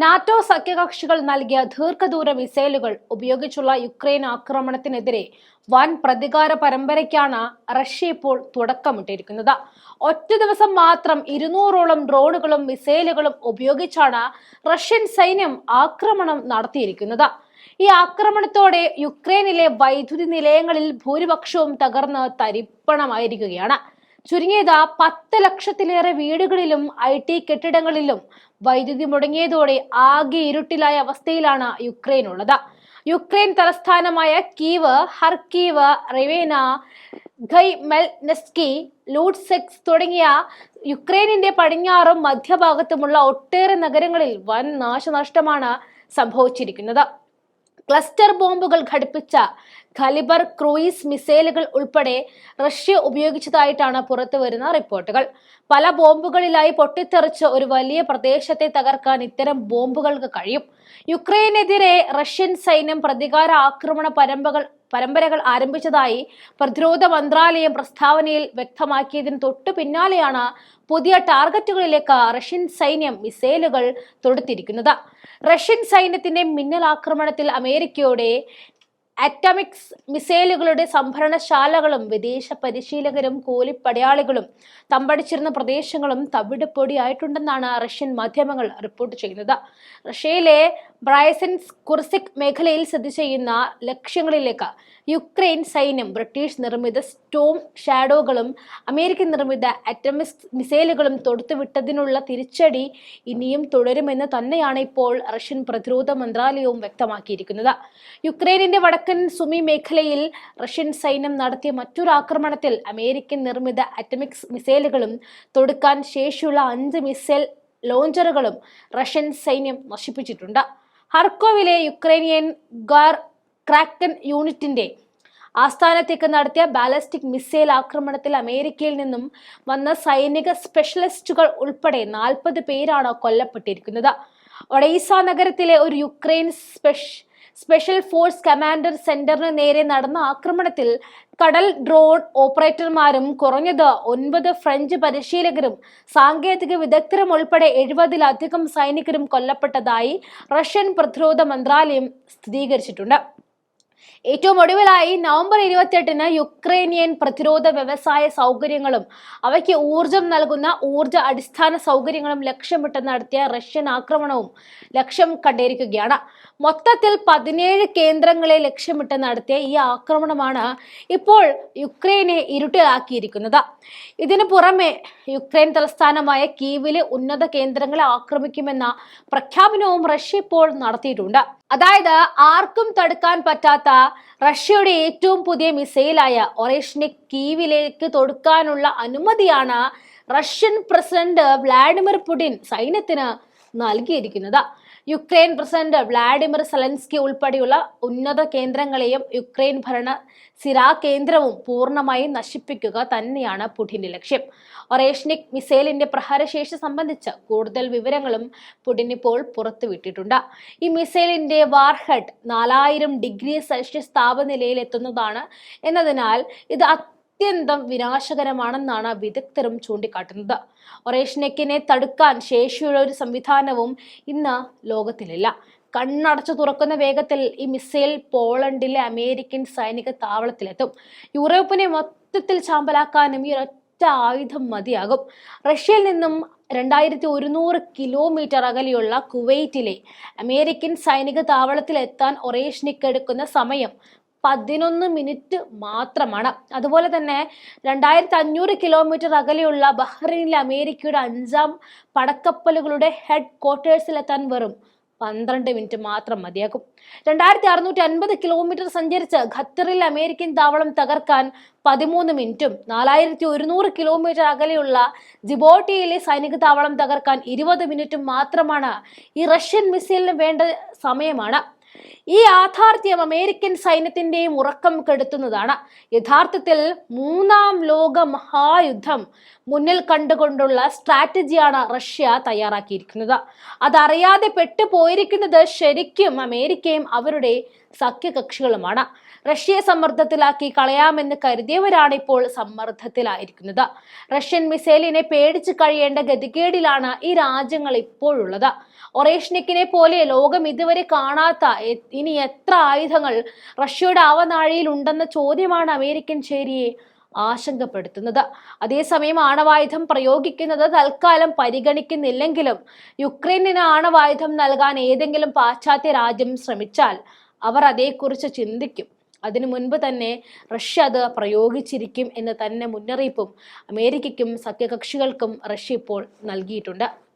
NATO സഖ്യകക്ഷികൾ നൽകിയ ദീർഘദൂര മിസൈലുകൾ ഉപയോഗിച്ചുള്ള യുക്രൈൻ ആക്രമണത്തിനെതിരെ വൻ പ്രതികാര പരമ്പരയ്ക്കാണ് റഷ്യ ഇപ്പോൾ തുടക്കമിട്ടിരിക്കുന്നത്. ഒറ്റ ദിവസം മാത്രം ഇരുന്നൂറോളം ഡ്രോണുകളും മിസൈലുകളും ഉപയോഗിച്ചാണ് റഷ്യൻ സൈന്യം ആക്രമണം നടത്തിയിരിക്കുന്നത്. ഈ ആക്രമണത്തോടെ യുക്രൈനിലെ വൈദ്യുതി നിലയങ്ങളിൽ ഭൂരിപക്ഷവും തകർന്ന് തരിപ്പണമായിരിക്കുകയാണ്. ചുരുങ്ങിയത് പത്ത് ലക്ഷത്തിലേറെ വീടുകളിലും ഐ ടി കെട്ടിടങ്ങളിലും വൈദ്യുതി മുടങ്ങിയതോടെ ആകെ ഇരുട്ടിലായ അവസ്ഥയിലാണ് യുക്രൈൻ ഉള്ളത്. യുക്രൈൻ തലസ്ഥാനമായ കീവ് ഹർക്കീവ് റിവേന ഖൈമെൽനെസ്കി ലൂട്ട്സെക്സ് തുടങ്ങിയ യുക്രൈനിന്റെ പടിഞ്ഞാറും മധ്യഭാഗത്തുമുള്ള ഒട്ടേറെ നഗരങ്ങളിൽ വൻ നാശനഷ്ടമാണ് സംഭവിച്ചിരിക്കുന്നത്. ക്ലസ്റ്റർ ബോംബുകൾ ഘടിപ്പിച്ച ഖലിബർ ക്രൂയിസ് മിസൈലുകൾ ഉൾപ്പെടെ റഷ്യ ഉപയോഗിച്ചതായിട്ടാണ് പുറത്തു വരുന്ന റിപ്പോർട്ടുകൾ. പല ബോംബുകളിലായി പൊട്ടിത്തെറിച്ച് ഒരു വലിയ പ്രദേശത്തെ തകർക്കാൻ ഇത്തരം ബോംബുകൾക്ക് കഴിയും. യുക്രൈനെതിരെ റഷ്യൻ സൈന്യം പ്രതികാര ആക്രമണ പരമ്പകൾ പരമ്പരകൾ ആരംഭിച്ചതായി പ്രതിരോധ മന്ത്രാലയം പ്രസ്താവനയിൽ വ്യക്തമാക്കിയതിന് തൊട്ടു പിന്നാലെയാണ് പുതിയ ടാർഗറ്റുകളിലേക്ക് റഷ്യൻ സൈന്യം മിസൈലുകൾ തൊടുത്തിരിക്കുന്നത്. റഷ്യൻ സൈന്യത്തിന്റെ മിന്നൽ ആക്രമണത്തിൽ അമേരിക്കയുടെ അറ്റമിക്സ് മിസൈലുകളുടെ സംഭരണശാലകളും വിദേശ പരിശീലകരും കൂലിപ്പടയാളികളും തമ്പടിച്ചിരുന്ന പ്രദേശങ്ങളും തവിട് പൊടിയായിട്ടുണ്ടെന്നാണ് റഷ്യൻ മാധ്യമങ്ങൾ റിപ്പോർട്ട് ചെയ്യുന്നത്. റഷ്യയിലെ ബ്രൈസൻസ് കുർസിക് മേഖലയിൽ സ്ഥിതി ചെയ്യുന്ന ലക്ഷ്യങ്ങളിലേക്ക് യുക്രൈൻ സൈന്യം ബ്രിട്ടീഷ് നിർമ്മിത സ്റ്റോം ഷാഡോകളും അമേരിക്കൻ നിർമ്മിത അറ്റമിക്സ് മിസൈലുകളും തൊടുത്തുവിട്ടതിനുള്ള തിരിച്ചടി ഇനിയും തുടരുമെന്ന് തന്നെയാണ് ഇപ്പോൾ റഷ്യൻ പ്രതിരോധ മന്ത്രാലയവും വ്യക്തമാക്കിയിരിക്കുന്നത്. യുക്രൈനിന്റെ വടക്കൻ സുമി മേഖലയിൽ റഷ്യൻ സൈന്യം നടത്തിയ മറ്റൊരു ആക്രമണത്തിൽ അമേരിക്കൻ നിർമ്മിത അറ്റമിക്സ് മിസൈലുകളും തൊടുക്കാൻ ശേഷിയുള്ള അഞ്ച് മിസൈൽ ലോഞ്ചറുകളും റഷ്യൻ സൈന്യം നശിപ്പിച്ചിട്ടുണ്ട്. ഹർക്കോവിലെ യുക്രൈനിയൻ ഗാർ ക്രാക്കൻ യൂണിറ്റിന്റെ ആസ്ഥാനത്തേക്ക് നടത്തിയ ബാലസ്റ്റിക് മിസൈൽ ആക്രമണത്തിൽ അമേരിക്കയിൽ നിന്നും വന്ന സൈനിക സ്പെഷ്യലിസ്റ്റുകൾ ഉൾപ്പെടെ നാൽപ്പത് പേരാണ് കൊല്ലപ്പെട്ടിരിക്കുന്നത്. ഒഡൈസ നഗരത്തിലെ ഒരു യുക്രൈൻ സ്പെഷ് സ്പെഷ്യൽ ഫോഴ്സ് കമാൻഡർ സെന്ററിന് നേരെ നടന്ന ആക്രമണത്തിൽ കടൽ ഡ്രോൺ ഓപ്പറേറ്റർമാരും കുറഞ്ഞത് ഒൻപത് ഫ്രഞ്ച് പരിശീലകരും സാങ്കേതിക വിദഗ്ധരും ഉൾപ്പെടെ എഴുപതിലധികം സൈനികരും കൊല്ലപ്പെട്ടതായി റഷ്യൻ പ്രതിരോധ മന്ത്രാലയം സ്ഥിരീകരിച്ചിട്ടുണ്ട്. ഏറ്റവും ഒടുവിലായി നവംബർ ഇരുപത്തിയെട്ടിന് യുക്രൈനിയൻ പ്രതിരോധ വ്യവസായ സൗകര്യങ്ങളും അവയ്ക്ക് ഊർജം നൽകുന്ന ഊർജ അടിസ്ഥാന സൗകര്യങ്ങളും ലക്ഷ്യമിട്ട് നടത്തിയ റഷ്യൻ ആക്രമണവും ലക്ഷ്യം കണ്ടിരിക്കുകയാണ് മൊത്തത്തിൽ പതിനേഴ് കേന്ദ്രങ്ങളെ ലക്ഷ്യമിട്ട് നടത്തിയ ഈ ആക്രമണമാണ് ഇപ്പോൾ യുക്രൈനെ ഇരുട്ടിലാക്കിയിരിക്കുന്നത്. ഇതിനു പുറമെ യുക്രൈൻ തലസ്ഥാനമായ കീവിലെ ഉന്നത കേന്ദ്രങ്ങളെ ആക്രമിക്കുമെന്ന പ്രഖ്യാപനവും റഷ്യ ഇപ്പോൾ നടത്തിയിട്ടുണ്ട്. അതായത് ആർക്കും തടുക്കാൻ പറ്റാത്ത റഷ്യയുടെ ഏറ്റവും പുതിയ മിസൈലായ ഒറേഷ്നെ കീവിലേക്ക് തൊടുക്കാനുള്ള അനുമതിയാണ് റഷ്യൻ പ്രസിഡന്റ് വ്ളാഡിമിർ പുടിൻ സൈന്യത്തിന് നൽകിയിരിക്കുന്നത്. യുക്രൈൻ പ്രസിഡന്റ് വ്ളാഡിമിർ സെലൻസ്കി ഉൾപ്പെടെയുള്ള ഉന്നത കേന്ദ്രങ്ങളെയും യുക്രൈൻ ഭരണ സിരാ കേന്ദ്രവും പൂർണമായും നശിപ്പിക്കുക തന്നെയാണ് പുടിന്റെ ലക്ഷ്യം. ഒറേഷ്നിക് മിസൈലിന്റെ പ്രഹാരശേഷി സംബന്ധിച്ച് കൂടുതൽ വിവരങ്ങളും പുടിൻ ഇപ്പോൾ പുറത്തുവിട്ടിട്ടുണ്ട്. ഈ മിസൈലിന്റെ വാർഹെഡ് നാലായിരം ഡിഗ്രി സെൽഷ്യസ് താപനിലയിൽ എത്തുന്നതാണ്. എന്നതിനാൽ ഇത് അത്യന്തം വിനാശകരമാണെന്നാണ് വിദഗ്ധരും ചൂണ്ടിക്കാട്ടുന്നത്. ഒറേഷ്നെക്കിനെ തടുക്കാൻ ശേഷിയുള്ള ഒരു സംവിധാനവും ഇന്ന് ലോകത്തിലില്ല. കണ്ണടച്ചു തുറക്കുന്ന വേഗത്തിൽ ഈ മിസൈൽ പോളണ്ടിലെ അമേരിക്കൻ സൈനിക താവളത്തിലെത്തും. യൂറോപ്പിനെ മൊത്തത്തിൽ ചാമ്പലാക്കാനും ഈ ഒറ്റ ആയുധം മതിയാകും. റഷ്യയിൽ നിന്നും രണ്ടായിരത്തി ഒരുന്നൂറ് കിലോമീറ്റർ അകലെയുള്ള കുവൈറ്റിലെ അമേരിക്കൻ സൈനിക താവളത്തിൽ എത്താൻ ഒറേഷ്നിക്ക് എടുക്കുന്ന സമയം പതിനൊന്ന് മിനിറ്റ് മാത്രമാണ്. അതുപോലെ തന്നെ രണ്ടായിരത്തി അഞ്ഞൂറ് കിലോമീറ്റർ അകലെയുള്ള ബഹ്റൈനിലെ അമേരിക്കയുടെ അഞ്ചാം പടക്കപ്പലുകളുടെ ഹെഡ് ക്വാർട്ടേഴ്സിലെത്താൻ വെറും പന്ത്രണ്ട് മിനിറ്റ് മാത്രം മതിയാക്കും രണ്ടായിരത്തി അറുന്നൂറ്റി അൻപത് കിലോമീറ്റർ സഞ്ചരിച്ച് ഖത്തറിൽ അമേരിക്കൻ താവളം തകർക്കാൻ പതിമൂന്ന് മിനിറ്റും നാലായിരത്തി ഒരുന്നൂറ് കിലോമീറ്റർ അകലെയുള്ള ജിബോട്ടിയിലെ സൈനിക താവളം തകർക്കാൻ ഇരുപത് മിനിറ്റും മാത്രമാണ് ഈ റഷ്യൻ മിസൈലിന് വേണ്ട സമയമാണ്. ഈ യാഥാർത്ഥ്യം അമേരിക്കൻ സൈന്യത്തിന്റെയും ഉറക്കം കെടുത്തുന്നതാണ്. യഥാർത്ഥത്തിൽ മൂന്നാം ലോക മഹായുദ്ധം മുന്നിൽ കണ്ടുകൊണ്ടുള്ള സ്ട്രാറ്റജിയാണ് റഷ്യ തയ്യാറാക്കിയിരിക്കുന്നത്. അതറിയാതെ പെട്ടുപോയിരിക്കുന്നത് ശരിക്കും അമേരിക്കയും അവരുടെ സഖ്യകക്ഷികളുമാണ്. റഷ്യയെ സമ്മർദ്ദത്തിലാക്കി കളയാമെന്ന് കരുതിയവരാണ് ഇപ്പോൾ സമ്മർദ്ദത്തിലായിരിക്കുന്നത്. റഷ്യൻ മിസൈലിനെ പേടിച്ച് കഴിയേണ്ട ഗതികേടിലാണ് ഈ രാജ്യങ്ങൾ ഇപ്പോഴുള്ളത്. ഒറേഷ്നിക്കിനെ പോലെ ലോകം ഇതുവരെ കാണാത്ത ഇനി എത്ര ആയുധങ്ങൾ റഷ്യയുടെ ആവനാഴിയിൽ ഉണ്ടെന്ന ചോദ്യമാണ് അമേരിക്കൻ ചേരിയെ ആശങ്കപ്പെടുത്തുന്നത്. അതേസമയം ആണവായുധം പ്രയോഗിക്കുന്നത് തൽക്കാലം പരിഗണിക്കുന്നില്ലെങ്കിലും യുക്രൈനിന് ആണവായുധം നൽകാൻ ഏതെങ്കിലും പാശ്ചാത്യ രാജ്യം ശ്രമിച്ചാൽ അവർ അതേക്കുറിച്ച് ചിന്തിക്കും. അതിനു മുൻപ് തന്നെ റഷ്യ അത് പ്രയോഗിച്ചിരിക്കും എന്ന് തന്നെ മുന്നറിയിപ്പും അമേരിക്കയ്ക്കും സഖ്യകക്ഷികൾക്കും റഷ്യ ഇപ്പോൾ നൽകിയിട്ടുണ്ട്.